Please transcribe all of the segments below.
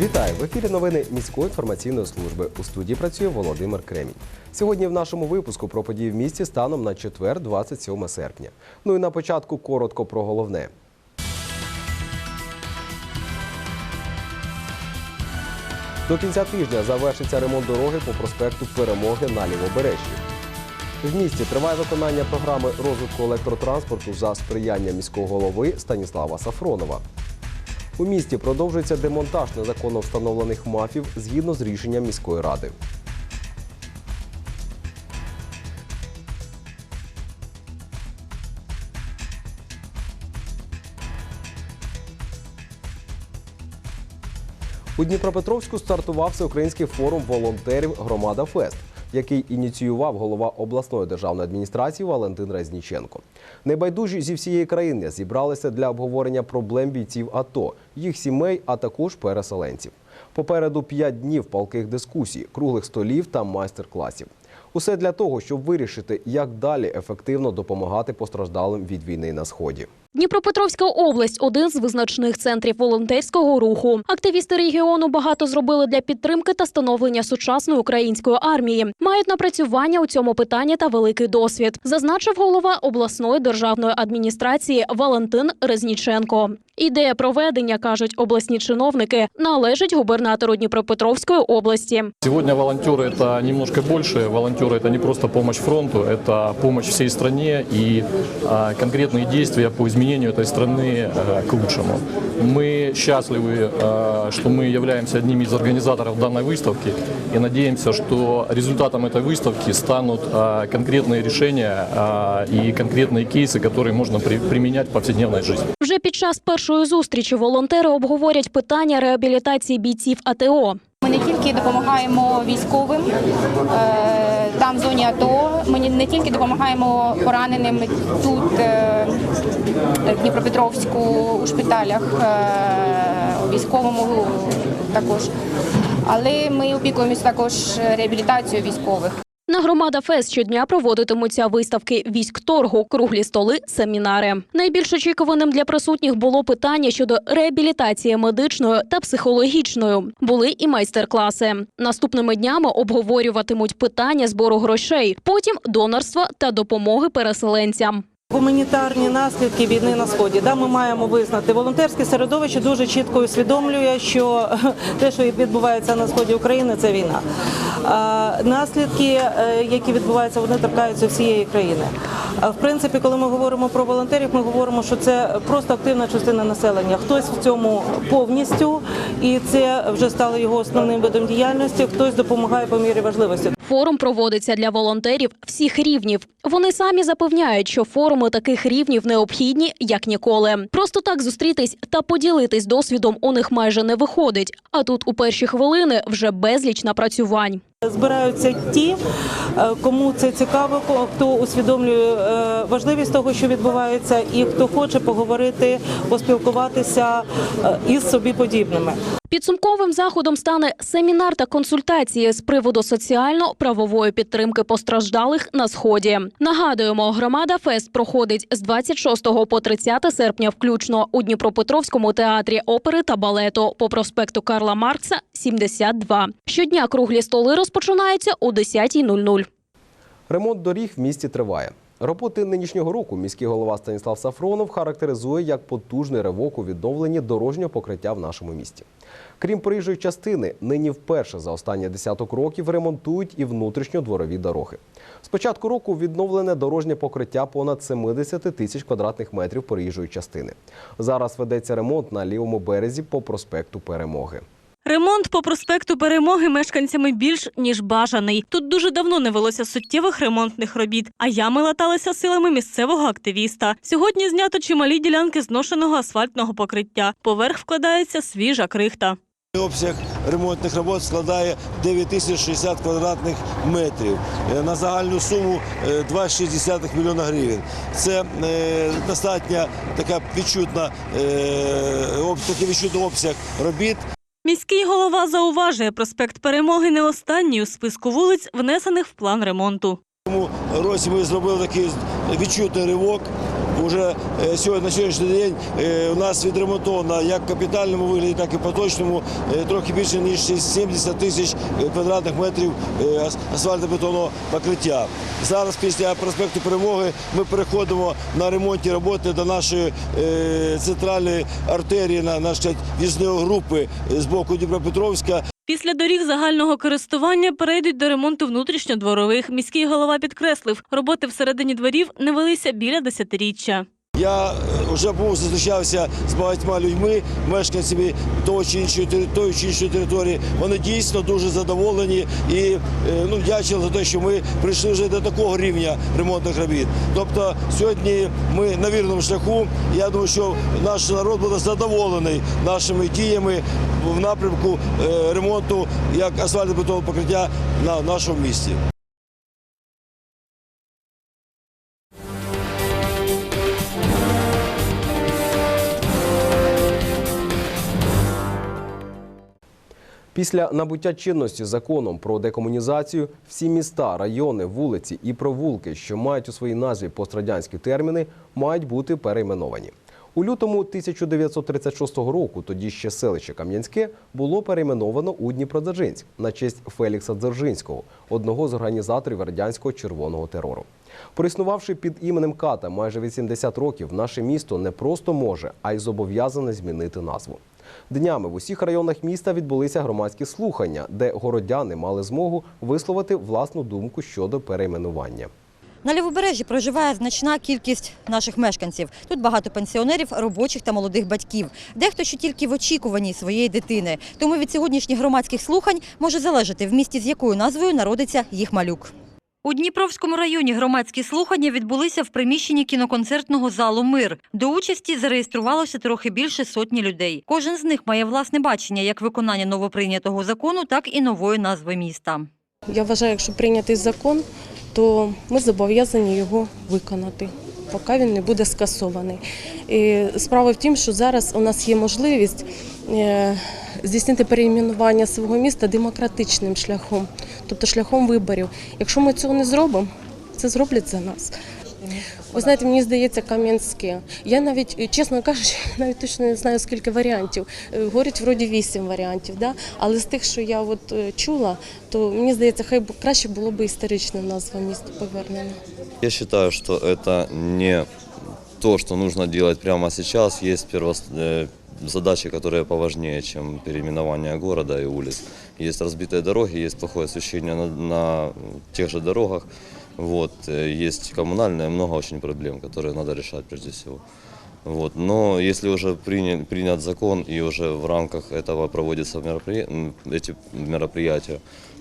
Вітаю в ефірі новини міської інформаційної служби. У студії працює Володимир Кремінь. Сьогодні в нашому випуску про події в місті станом на четвер, 27 серпня. Ну і на початку коротко про головне. До кінця тижня завершиться ремонт дороги по проспекту Перемоги на Лівобережжі. В місті триває виконання програми розвитку електротранспорту за сприяння міського голови Станіслава Сафронова. У місті продовжується демонтаж незаконно встановлених мафів згідно з рішенням міської ради. У Дніпропетровську стартував всеукраїнський форум волонтерів Громада Фест, який ініціював голова обласної державної адміністрації Валентин Резніченко. Небайдужі зі всієї країни зібралися для обговорення проблем бійців АТО, їх сімей, а також переселенців. Попереду п'ять днів палких дискусій, круглих столів та майстер-класів. Усе для того, щоб вирішити, як далі ефективно допомагати постраждалим від війни на сході. Дніпропетровська область один з визначних центрів волонтерського руху. Активісти регіону багато зробили для підтримки та становлення сучасної української армії. Мають напрацювання у цьому питанні та великий досвід, зазначив голова обласної державної адміністрації Валентин Резніченко. Ідея проведення кажуть обласні чиновники належить губернатору Дніпропетровської області. Сегодня волонтеры это немножко больше. Волонтеры это не просто помощь фронту, это помощь всей стране и а, конкретные действия по изменению этой страны а, к лучшему. Мы счастливы, а, что мы являемся одним из организаторов данной выставки и надеемся, что результатом этой выставки станут а, конкретные решения а, и конкретные кейсы, которые можно при- применять в повседневной жизни. Вже під час першої зустрічі волонтери обговорять питання реабілітації бійців АТО. Ми не тільки допомагаємо військовим е, там в зоні АТО. Ми не тільки допомагаємо пораненим тут е, в Дніпропетровську у шпиталях, е, військовому також. Але ми опікуємося також реабілітацією військових. На громада Фест щодня проводитимуться виставки військторгу, круглі столи, семінари. Найбільш очікуваним для присутніх було питання щодо реабілітації медичної та психологічної. Були і майстер-класи. Наступними днями обговорюватимуть питання збору грошей, потім донорства та допомоги переселенцям. Гуманітарні наслідки війни на сході. Да, ми маємо визнати. Волонтерське середовище дуже чітко усвідомлює, що те, що відбувається на сході України, це війна. Наслідки, е, які відбуваються, вони торкаються всієї країни. В принципі, коли ми говоримо про волонтерів, ми говоримо, що це просто активна частина населення. Хтось в цьому повністю, і це вже стало його основним видом діяльності. Хтось допомагає по мірі важливості. Форум проводиться для волонтерів всіх рівнів. Вони самі запевняють, що форуми таких рівнів необхідні як ніколи. Просто так зустрітись та поділитись досвідом у них майже не виходить. А тут у перші хвилини вже безліч напрацювань. Збираються ті, е, кому це цікаво, хто усвідомлює е, важливість того, що відбувається, і хто хоче поговорити, поспілкуватися е, із собі подібними. Підсумковим заходом стане семінар та консультації з приводу соціально-правової підтримки постраждалих на сході. Нагадуємо, громада Фест проходить з 26 по 30 серпня, включно у Дніпропетровському театрі опери та балету по проспекту Карла Маркса, 72. Щодня круглі столи розпочинаються о 10.00. Ремонт доріг в місті триває. Роботи нинішнього року міський голова Станіслав Сафронов характеризує як потужний ривок у відновленні дорожнього покриття в нашому місті. Крім проїжджої частини, нині вперше за останні десяток років ремонтують і внутрішньодворові дороги. З початку року відновлене дорожнє покриття понад 70 тисяч квадратних метрів проїжджої частини. Зараз ведеться ремонт на лівому березі по проспекту Перемоги. Ремонт по проспекту Перемоги мешканцями більш ніж бажаний. Тут дуже давно не велося суттєвих ремонтних робіт, а ями латалися силами місцевого активіста. Сьогодні знято чималі ділянки зношеного асфальтного покриття. Поверх вкладається свіжа крихта. Обсяг ремонтних робот складає 9060 квадратних метрів е, на загальну суму е, 2,6 мільйона гривень. Це е, достатньо така відчутна, е, такий відчутний обсяг робіт. Міський голова зауважує, проспект Перемоги не останній у списку вулиць, внесених в план ремонту. В цьому році ми зробили такий відчутний ривок. Уже е, на сьогоднішній день е, у нас відремонтовано як в капітальному вигляді, так і поточному е, трохи більше ніж 70 тисяч квадратних метрів асфальтобетонного покриття. Зараз після проспекту Перемоги ми переходимо на ремонтні роботи до нашої центральної артерії, на нашої в'їзної групи з боку Дніпропетровська. Після доріг загального користування перейдуть до ремонту внутрішньодворових. Міський голова підкреслив, роботи всередині дворів не велися біля десятиріччя. Я е, вже був зустрічався з багатьма людьми, мешканцями того чи іншої тери- тої чи іншої території. Вони дійсно дуже задоволені і е, ну, вдячні за те, що ми прийшли вже до такого рівня ремонтних робіт. Тобто сьогодні ми на вірному шляху. Я думаю, що наш народ буде задоволений нашими діями в напрямку е, ремонту як асфальтобетонного покриття на нашому місті. Після набуття чинності законом про декомунізацію всі міста, райони, вулиці і провулки, що мають у своїй назві пострадянські терміни, мають бути перейменовані. У лютому 1936 року тоді ще селище Кам'янське було перейменовано у Дніпродзержинськ на честь Фелікса Дзержинського, одного з організаторів радянського червоного терору. Проіснувавши під іменем Ката майже 80 років, наше місто не просто може, а й зобов'язане змінити назву. Днями в усіх районах міста відбулися громадські слухання, де городяни мали змогу висловити власну думку щодо перейменування. На лівобережжі проживає значна кількість наших мешканців. Тут багато пенсіонерів, робочих та молодих батьків. Дехто ще тільки в очікуванні своєї дитини. Тому від сьогоднішніх громадських слухань може залежати в місті, з якою назвою народиться їх малюк. У Дніпровському районі громадські слухання відбулися в приміщенні кіноконцертного залу Мир. До участі зареєструвалося трохи більше сотні людей. Кожен з них має власне бачення як виконання новоприйнятого закону, так і нової назви міста. Я вважаю, якщо прийнятий закон, то ми зобов'язані його виконати, поки він не буде скасований. І справа в тім, що зараз у нас є можливість е, здійснити перейменування свого міста демократичним шляхом, тобто шляхом виборів. Якщо ми цього не зробимо, це зроблять за нас. Ви знаєте, мені здається, Кам'янське. Я навіть, чесно кажучи, навіть точно не знаю, скільки варіантів. Е, Говорять, вроді вісім варіантів, да? але з тих, що я от е, чула, то мені здається, хай краще було б історична назва міста повернена. Я считаю, что это не то, что нужно делать прямо. Есть первос- э, задачи, которые поважнее, чем переименование города и улиц. Есть разбитые дороги, есть плохое освещение на, на тех же дорогах. Вот, э, есть коммунальные, много очень проблем, которые надо решать прежде всего. Вот. Но если уже приня- принят закон и уже в рамках этого проводятся меропри- эти мероприятия,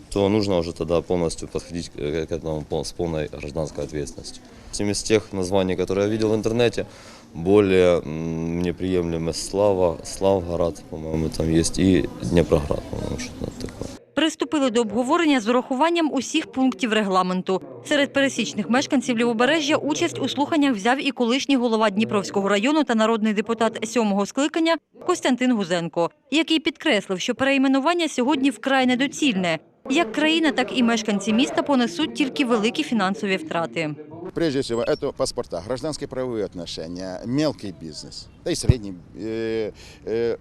то нужно уже тогда полностью подходить к этому с полной гражданской ответственностью. Из тех названий, которые я видел в интернете, более мне приемлемы Слава, Славгород, по-моему, там есть, и Днепроград, по-моему, что-то такое. Приступили до обговорення з урахуванням усіх пунктів регламенту. Серед пересічних мешканців Лівобережжя участь у слуханнях взяв і колишній голова Дніпровського району та народний депутат сьомого скликання Костянтин Гузенко, який підкреслив, що перейменування сьогодні вкрай недоцільне. Як країна, так і мешканці міста понесуть тільки великі фінансові втрати. Прежде всего, это паспорта, гражданские правовые отношения, мелкий бизнес, да и средний. Э, э,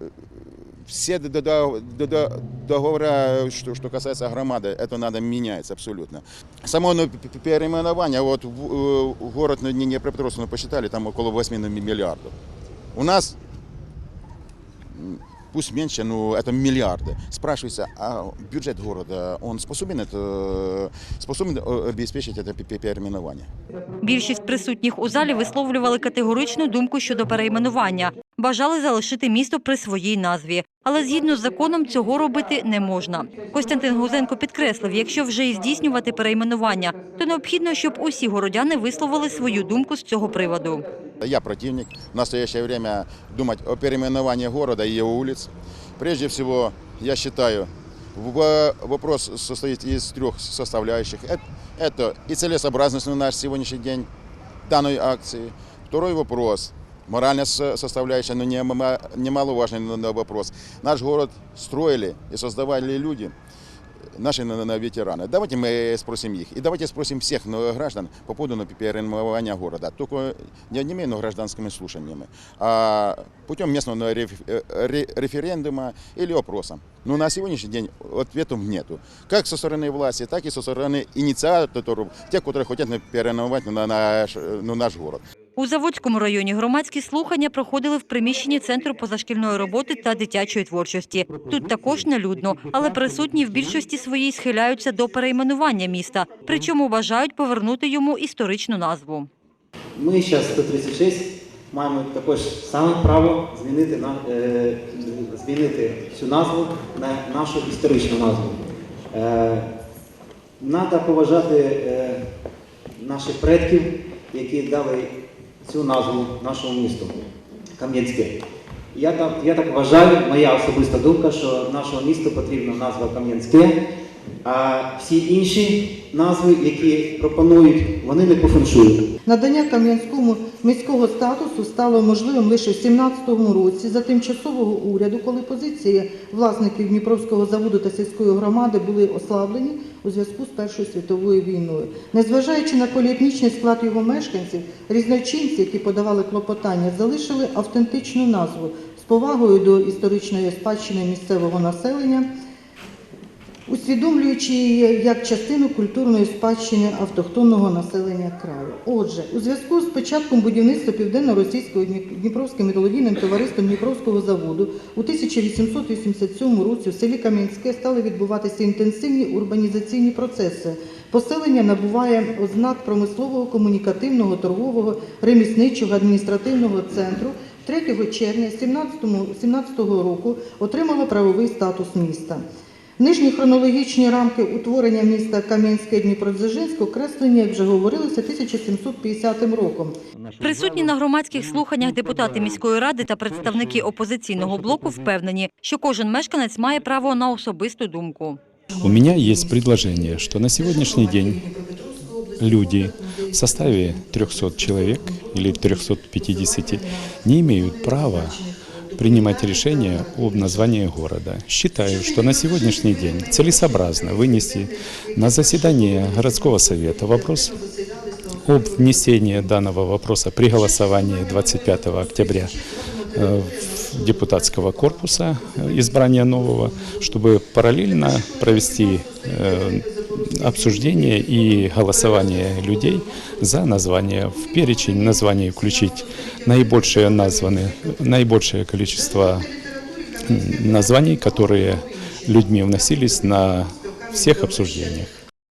Все до- до- до- до- договора, что, что касается громады, это надо меняется абсолютно. Само ну, п- п- переименование, вот в, э, в город на Днепропетровск мы посчитали, там около 8 миллиардов. У нас м, пусть меньше, но это миллиарды. Спрашивается, а бюджет города, он способен, это, способен э, обеспечить это пе- пе- переименование? Більшість присутніх у залі висловлювали категоричну думку щодо перейменування. Бажали залишити місто при своїй назві. Але згідно з законом цього робити не можна. Костянтин Гузенко підкреслив, якщо вже і здійснювати перейменування, то необхідно, щоб усі городяни висловили свою думку з цього приводу. Я противник. В настоящее время думать о переименовании города и его улиц. Прежде всего, я считаю, Вопрос состоит из трех составляющих. Эт- Это и целесообразность на наш сегодняшний день данной акции. Второй вопрос – моральная со- составляющая, но нема- немаловажный вопрос. Наш город строили и создавали люди, наши на- на ветераны. Давайте мы спросим их. И давайте спросим всех ну, граждан по поводу ну, переименования города. Только не одними ну, гражданскими слушаниями, а путем местного ну, реф- э, ре- референдума или опроса. Но на сегодняшний день ответов нету. Как со стороны власти, так и со стороны инициаторов, тех, которые хотят ну, переименовать ну, на наш, э, ну, наш город. У Заводському районі громадські слухання проходили в приміщенні Центру позашкільної роботи та дитячої творчості. Тут також нелюдно, але присутні в більшості своїй схиляються до перейменування міста, причому бажають повернути йому історичну назву. Ми зараз 136 маємо також саме право змінити на е, змінити цю назву на нашу історичну назву. Треба поважати е, наших предків, які дали цю назву нашому місту Кам'янське. Я так, я так вважаю, моя особиста думка, що нашому місту потрібна назва Кам'янське, а всі інші назви, які пропонують, вони не по феншую. Надання Кам'янському міського статусу стало можливим лише в 17-му році за тимчасового уряду, коли позиції власників Дніпровського заводу та сільської громади були ослаблені у зв'язку з Першою світовою війною. Незважаючи на поліетнічний склад його мешканців, різночинці, які подавали клопотання, залишили автентичну назву з повагою до історичної спадщини місцевого населення усвідомлюючи її як частину культурної спадщини автохтонного населення краю. Отже, у зв'язку з початком будівництва південно-російського Дніпровським металургійним товариством Дніпровського заводу у 1887 році в селі Кам'янське стали відбуватися інтенсивні урбанізаційні процеси. Поселення набуває ознак промислового, комунікативного, торгового, ремісничого, адміністративного центру. 3 червня 17 року отримало правовий статус міста. Нижні хронологічні рамки утворення міста Кам'янське Дніпродзержинськ окреслені, як вже говорилося, 1750 роком. Присутні на громадських слуханнях депутати міської ради та представники опозиційного блоку впевнені, що кожен мешканець має право на особисту думку. У меня есть предложение, что на сегодняшний день люди в составе 300 человек или 350 не имеют права принимать решения об названии города. Считаю, что на сегодняшний день целесообразно вынести на заседание городского совета вопрос об внесении данного вопроса при голосовании 25 октября э, в депутатского корпуса э, избрания нового, чтобы параллельно провести э, обсуждение и голосование людей за название. В перечень названий включить наибольшее названы, наибольшее количество названий, которые людьми вносились на всех обсуждениях.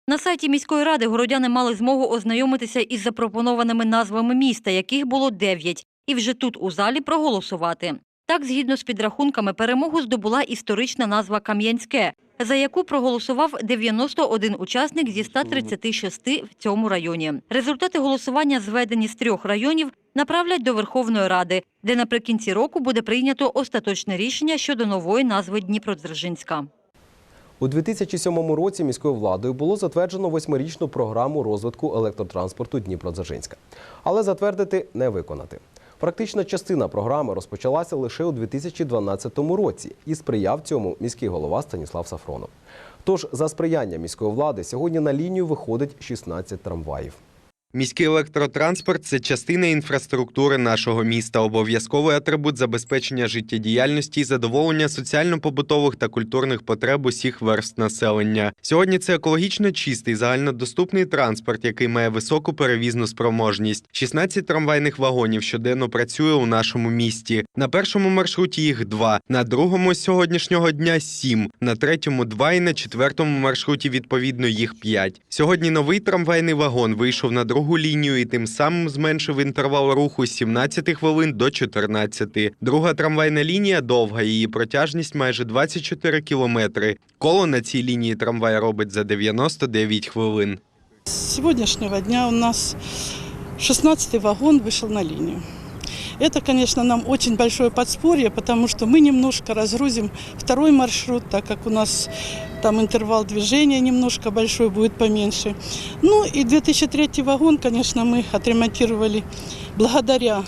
На сайті міської ради городяни мали змогу ознайомитися із запропонованими назвами міста, яких було дев'ять, і вже тут у залі проголосувати. Так, згідно з підрахунками, перемогу здобула історична назва Кам'янське, за яку проголосував 91 учасник зі 136 в цьому районі. Результати голосування, зведені з трьох районів, направлять до Верховної Ради, де наприкінці року буде прийнято остаточне рішення щодо нової назви Дніпродзержинська. У 2007 році міською владою було затверджено восьмирічну програму розвитку електротранспорту Дніпродзержинська. Але затвердити не виконати. Практична частина програми розпочалася лише у 2012 році і сприяв цьому міський голова Станіслав Сафронов. Тож за сприяння міської влади сьогодні на лінію виходить 16 трамваїв. Міський електротранспорт це частина інфраструктури нашого міста, обов'язковий атрибут забезпечення життєдіяльності і задоволення соціально-побутових та культурних потреб усіх верств населення. Сьогодні це екологічно чистий загальнодоступний транспорт, який має високу перевізну спроможність. 16 трамвайних вагонів щоденно працює у нашому місті. На першому маршруті їх два, на другому з сьогоднішнього дня сім, на третьому два і на четвертому маршруті відповідно їх п'ять. Сьогодні новий трамвайний вагон вийшов на другу лінію і тим самим зменшив інтервал руху з 17 хвилин до 14. Друга трамвайна лінія довга, її протяжність майже 24 кілометри. Коло на цій лінії трамвай робить за 99 хвилин. З сьогоднішнього дня у нас 16-й вагон вийшов на линию. Это, конечно, нам очень большое подспорье, потому что мы немножко разгрузим второй маршрут, так как у нас там интервал движения немножко большой, будет поменьше. Ну и 2003 вагон, конечно, мы отремонтировали благодаря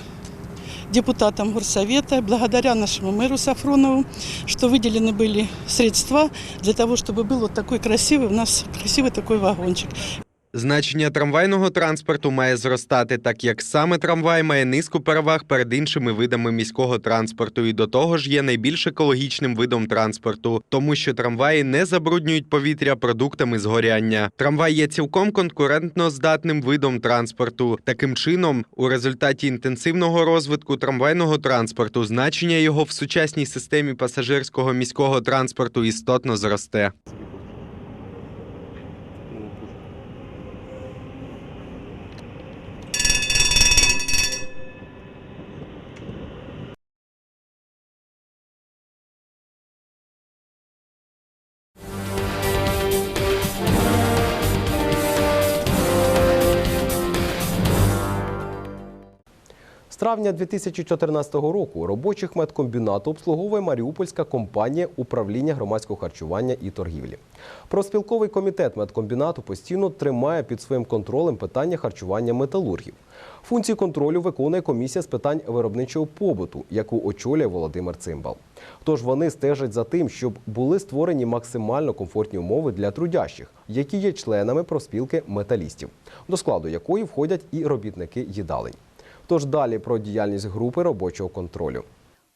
депутатам Горсовета, благодаря нашему мэру Сафронову, что выделены были средства для того, чтобы был вот такой красивый, у нас красивый такой вагончик. Значення трамвайного транспорту має зростати, так як саме трамвай має низку переваг перед іншими видами міського транспорту, і до того ж є найбільш екологічним видом транспорту, тому що трамваї не забруднюють повітря продуктами згоряння. Трамвай є цілком конкурентно здатним видом транспорту. Таким чином, у результаті інтенсивного розвитку трамвайного транспорту значення його в сучасній системі пасажирського міського транспорту істотно зросте. Травня 2014 року робочих медкомбінату обслуговує Маріупольська компанія управління громадського харчування і торгівлі. Проспілковий комітет медкомбінату постійно тримає під своїм контролем питання харчування металургів. Функції контролю виконує комісія з питань виробничого побуту, яку очолює Володимир Цимбал. Тож вони стежать за тим, щоб були створені максимально комфортні умови для трудящих, які є членами проспілки металістів, до складу якої входять і робітники їдалень. Тож далі про діяльність групи робочого контролю.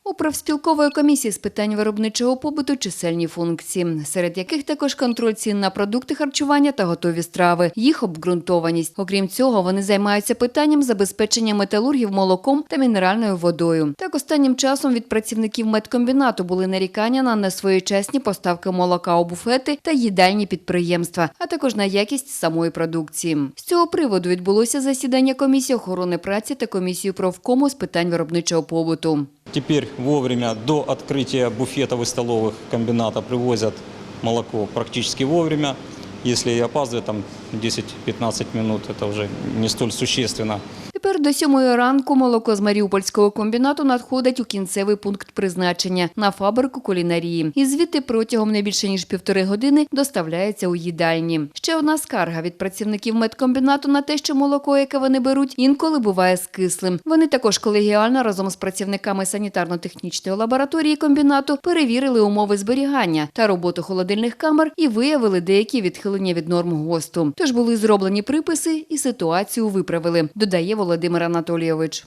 У профспілкової комісії з питань виробничого побуту чисельні функції, серед яких також контроль цін на продукти харчування та готові страви, їх обґрунтованість. Окрім цього, вони займаються питанням забезпечення металургів молоком та мінеральною водою. Так останнім часом від працівників медкомбінату були нарікання на несвоєчасні поставки молока у буфети та їдальні підприємства, а також на якість самої продукції. З цього приводу відбулося засідання комісії охорони праці та комісії профкому з питань виробничого побуту. Теперь вовремя до открытия буфетов и столовых комбината привозят молоко практически вовремя. Если и опаздывает там 10-15 минут, это уже не столь существенно. Тепер до сьомої ранку молоко з Маріупольського комбінату надходить у кінцевий пункт призначення на фабрику кулінарії. І звідти протягом не більше ніж півтори години доставляється у їдальні. Ще одна скарга від працівників медкомбінату на те, що молоко, яке вони беруть, інколи буває скислим. Вони також колегіально разом з працівниками санітарно-технічної лабораторії комбінату перевірили умови зберігання та роботу холодильних камер і виявили деякі відхилення від норм ГОСТу. Тож були зроблені приписи і ситуацію виправили, додає Володимир Анатолійович.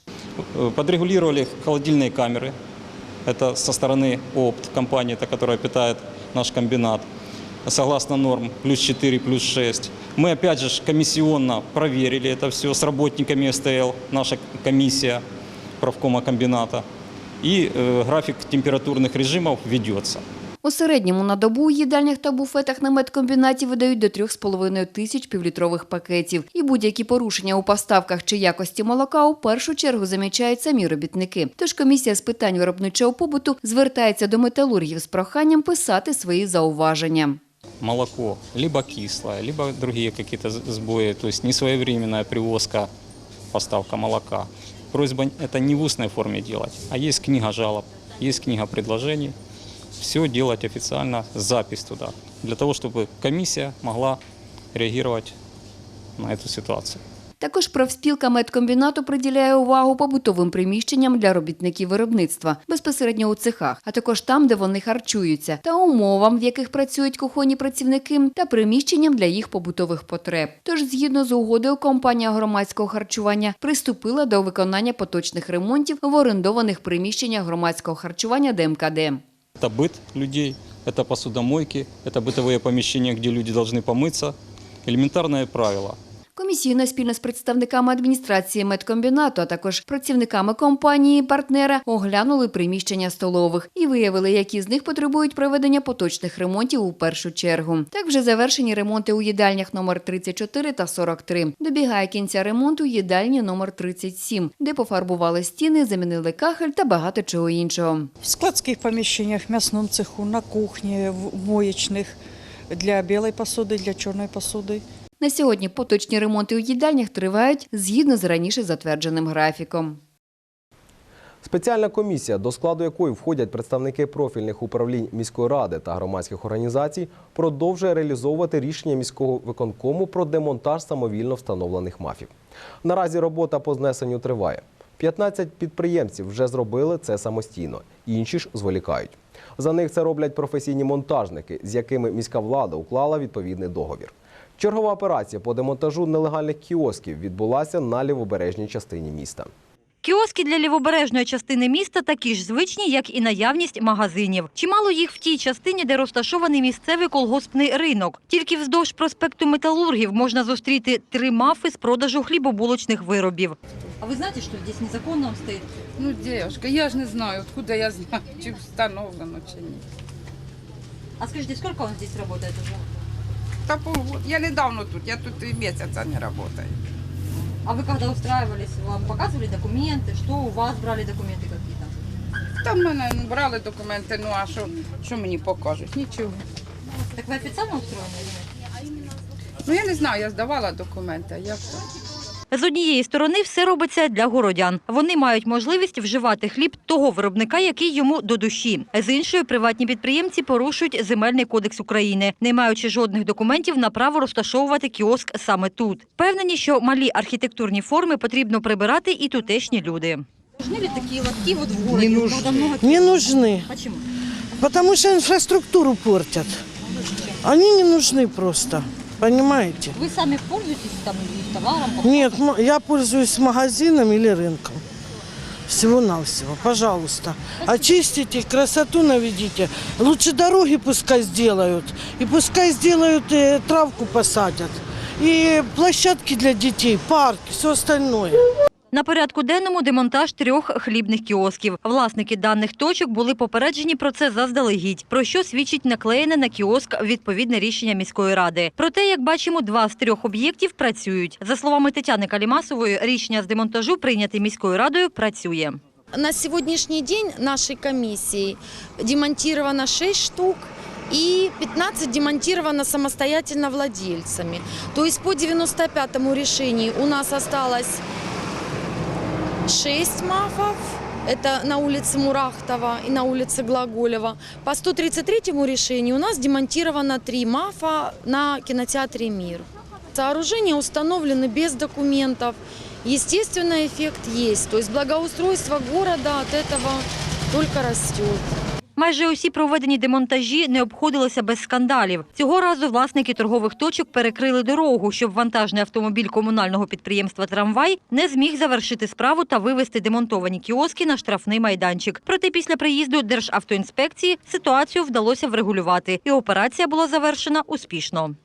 Э, Подрегулировали холодильные камеры. Это со стороны ОПТ, компании, та, которая питает наш комбинат. Согласно норм, плюс 4, плюс 6. Мы опять же ж комиссионно проверили это все с работниками СТЛ, наша комиссия правкома комбината. И э, график температурных режимов ведется. У середньому на добу у їдальнях та буфетах на медкомбінаті видають до 3,5 тисяч півлітрових пакетів. І будь-які порушення у поставках чи якості молока у першу чергу замічають самі робітники. Тож комісія з питань виробничого побуту звертається до металургів з проханням писати свої зауваження. молоко либо кислое, либо другие какие-то сбои, то привозка, поставка молока. Просьба это не в устной форме делать, а есть книга жалоб, есть книга предложений. Все делать официально, запись туда, для того, чтобы комиссия могла реагировать на эту ситуацию. Також профспілка медкомбінату приділяє увагу побутовим приміщенням для робітників виробництва, безпосередньо у цехах, а також там, де вони харчуються, та умовам, в яких працюють кухонні працівники, та приміщенням для їх побутових потреб. Тож, згідно з угодою, компанія громадського харчування приступила до виконання поточних ремонтів в орендованих приміщеннях громадського харчування ДМКД. Это быт людей, это посудомойки, это бытовые помещения, где люди должны помыться. Элементарное правило – Комісійно спільно з представниками адміністрації медкомбінату, а також працівниками компанії партнера оглянули приміщення столових і виявили, які з них потребують проведення поточних ремонтів у першу чергу. Так вже завершені ремонти у їдальнях номер 34 та 43. Добігає кінця ремонту їдальні номер 37, де пофарбували стіни, замінили кахель та багато чого іншого. В складских помещениях, в мясном цеху, на кухне, в моечных, для белой посуды, для черной посуды. На сьогодні поточні ремонти у їдальнях тривають згідно з раніше затвердженим графіком. Спеціальна комісія, до складу якої входять представники профільних управлінь міської ради та громадських організацій, продовжує реалізовувати рішення міського виконкому про демонтаж самовільно встановлених мафів. Наразі робота по знесенню триває. 15 підприємців вже зробили це самостійно, інші ж зволікають. За них це роблять професійні монтажники, з якими міська влада уклала відповідний договір. Чергова операція по демонтажу нелегальних кіосків відбулася на лівобережній частині міста. Кіоски для лівобережної частини міста такі ж звичні, як і наявність магазинів. Чимало їх в тій частині, де розташований місцевий колгоспний ринок. Тільки вздовж проспекту металургів можна зустріти три мафи з продажу хлібобулочних виробів. А ви знаєте, що тут незаконно стоїть? Ну, девушка, я ж не знаю, откуда я знаю, чи встановлено, чи ні. А скажіть, скільки він тут працює? Та полгода. Я недавно тут, я тут і місяця не работаю. А ви коли устраивались, вам показували документи? Що у вас брали документи якісь? Там мене брали документи, ну а що, що мені покажуть? Нічого. Так ви офіційно устроєні? Ну я не знаю, я здавала документи, а то? З однієї сторони все робиться для городян. Вони мають можливість вживати хліб того виробника, який йому до душі. З іншої приватні підприємці порушують земельний кодекс України, не маючи жодних документів на право розташовувати кіоск саме тут. Впевнені, що малі архітектурні форми потрібно прибирати і тутешні люди. Нужны ли такі лотки от в городі? Не нужны. Не нужны. Почему? Потому что инфраструктуру портят. Они не нужны просто. Понимаете? Вы сами пользуетесь там товаром? Нет, я пользуюсь магазином или рынком. Всего-навсего, пожалуйста. Очистите, красоту наведите. Лучше дороги пускай сделают. И пускай сделают, и травку посадят. И площадки для детей, парки, все остальное. На порядку денному демонтаж трьох хлібних кіосків. Власники даних точок були попереджені про це заздалегідь, про що свідчить наклеєне на кіоск відповідне рішення міської ради. Проте, як бачимо, два з трьох об'єктів працюють. За словами Тетяни Калімасової, рішення з демонтажу прийняте міською радою працює. На сегодняшний день нашей комиссии демонтировано 6 штук и 15 демонтировано самостоятельно владельцами. То есть по 95-му решению у нас осталось 6 мафов. Это на улице Мурахтова и на улице Глаголева. По 133-му решению у нас демонтировано 3 мафа на кинотеатре «Мир». Сооружения установлены без документов. Естественно, эффект есть. То есть благоустройство города от этого только растет. Майже усі проведені демонтажі не обходилися без скандалів. Цього разу власники торгових точок перекрили дорогу, щоб вантажний автомобіль комунального підприємства «Трамвай» не зміг завершити справу та вивезти демонтовані кіоски на штрафний майданчик. Проте після приїзду Державтоінспекції ситуацію вдалося врегулювати, і операція була завершена успішно.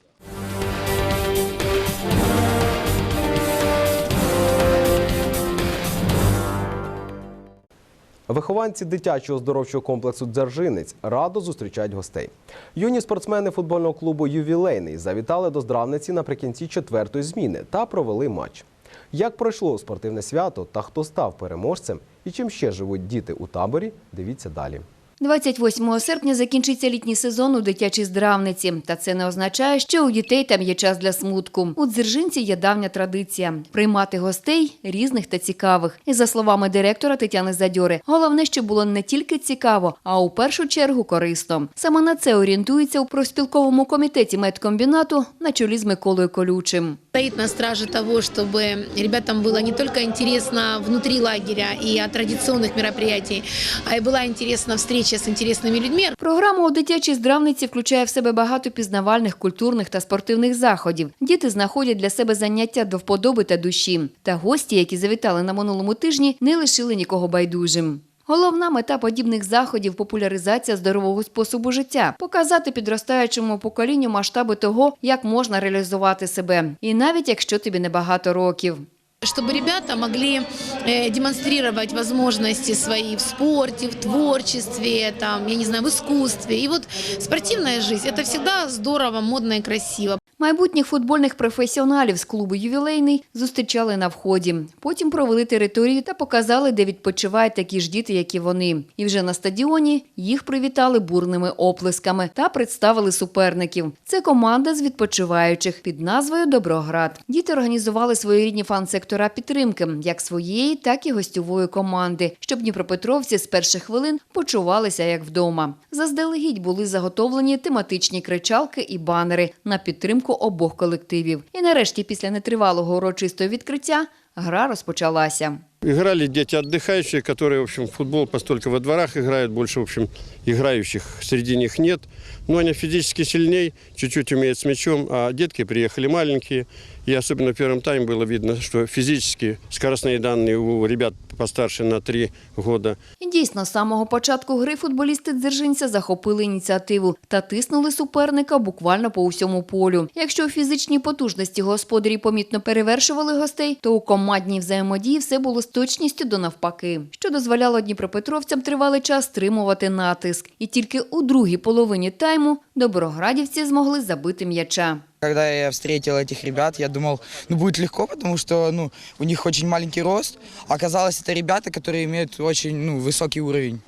Вихованці дитячого здоровчого комплексу Дзержинець радо зустрічають гостей. Юні спортсмени футбольного клубу Ювілейний завітали до здравниці наприкінці четвертої зміни та провели матч. Як пройшло спортивне свято та хто став переможцем і чим ще живуть діти у таборі, дивіться далі. 28 серпня закінчиться літній сезон у дитячій здравниці. Та це не означає, що у дітей там є час для смутку. У Дзержинці є давня традиція приймати гостей різних та цікавих. І за словами директора Тетяни Задьори, головне, щоб було не тільки цікаво, а у першу чергу корисно. Саме на це орієнтується у профспілковому комітеті медкомбінату на чолі з Миколою Колючим. стоит на страже того, чтобы ребятам было не только интересно внутри лагеря и от традиционных мероприятий, а и была интересна встреча с интересными людьми. Програма у дитячій здравниці включає в себе багато пізнавальних, культурних та спортивних заходів. Діти знаходять для себе заняття до вподоби та душі. Та гості, які завітали на минулому тижні, не лишили нікого байдужим. Головна мета подібних заходів популяризація здорового способу життя, показати підростаючому поколінню масштаби того, як можна реалізувати себе, і навіть якщо тобі небагато років. Чтобы ребята могли э, демонстрировать возможности свои в спорте, в творчестве, там, я не знаю, в искусстве. И вот спортивная жизнь – это всегда здорово, модно и красиво. Майбутніх футбольних професіоналів з клубу Ювілейний зустрічали на вході. Потім провели територію та показали, де відпочивають такі ж діти, як і вони. І вже на стадіоні їх привітали бурними оплесками та представили суперників. Це команда з відпочиваючих під назвою Доброград. Діти організували своєрідні фан-сектора підтримки як своєї, так і гостьової команди, щоб дніпропетровці з перших хвилин почувалися як вдома. Заздалегідь були заготовлені тематичні кричалки і банери на підтримку обох колективів. І нарешті, після нетривалого урочистого відкриття, гра розпочалася. Играли дети отдыхающие, которые, в общем, в футбол постольку во дворах играют, больше, в общем, играющих среди них нет. Но они физически сильней, чуть-чуть умеют с мячом, а детки приехали маленькие. И особенно в первом тайме было видно, что физически скоростные данные у ребят постарше на три года дійсно, з самого початку гри футболісти Дзержинця захопили ініціативу та тиснули суперника буквально по усьому полю. Якщо у фізичній потужності господарі помітно перевершували гостей, то у командній взаємодії все було з точністю до навпаки, що дозволяло дніпропетровцям тривалий час стримувати натиск. І тільки у другій половині тайму доброградівці змогли забити м'яча. Когда я встретил этих ребят, я думал, ну будет легко, потому что ну, у них очень маленький рост. А Оказалось, это ребята, которые имеют очень ну, высокий уровень.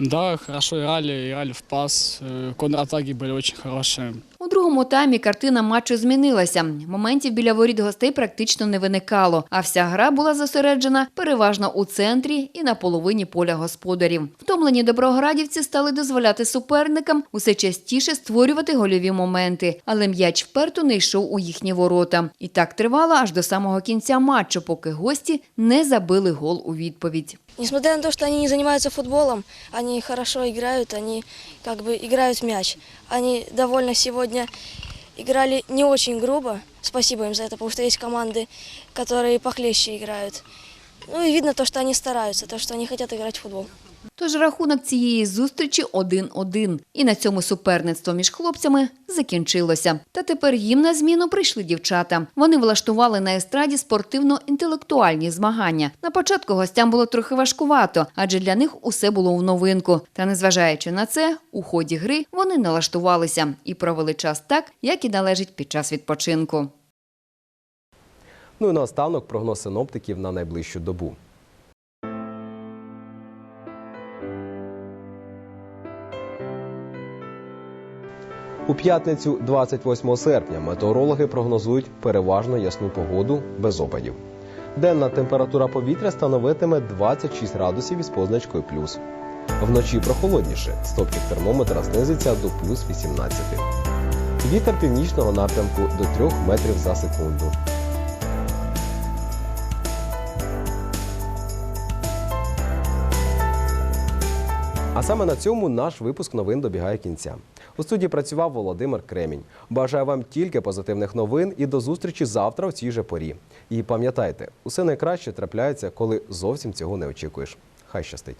Да, хорошо играли, играли в пас, э, контратаки были очень хорошие. У другому таймі картина матчу змінилася. Моментів біля воріт гостей практично не виникало, а вся гра була зосереджена переважно у центрі і на половині поля господарів. Втомлені доброградівці стали дозволяти суперникам усе частіше створювати гольові моменти, але м'яч вперто не йшов у їхні ворота. І так тривало аж до самого кінця матчу, поки гості не забили гол у відповідь. Несмотря на то, что они не занимаются футболом, они хорошо играют, они как бы играют в мяч. Они довольно сегодня играли не очень грубо, спасибо им за это, потому что есть команды, которые похлеще играют. Ну и видно то, что они стараются, то, что они хотят играть в футбол. Тож рахунок цієї зустрічі 1-1. І на цьому суперництво між хлопцями закінчилося. Та тепер їм на зміну прийшли дівчата. Вони влаштували на естраді спортивно-інтелектуальні змагання. На початку гостям було трохи важкувато, адже для них усе було в новинку. Та незважаючи на це, у ході гри вони налаштувалися і провели час так, як і належить під час відпочинку. Ну і наостанок прогноз синоптиків на найближчу добу. У п'ятницю, 28 серпня, метеорологи прогнозують переважно ясну погоду без опадів. Денна температура повітря становитиме 26 градусів із позначкою плюс. Вночі прохолодніше. Стопчик термометра знизиться до плюс 18. Вітер північного напрямку до 3 метрів за секунду. А саме на цьому наш випуск новин добігає кінця. У студії працював Володимир Кремінь. Бажаю вам тільки позитивних новин і до зустрічі завтра в цій же порі. І пам'ятайте, усе найкраще трапляється, коли зовсім цього не очікуєш. Хай щастить!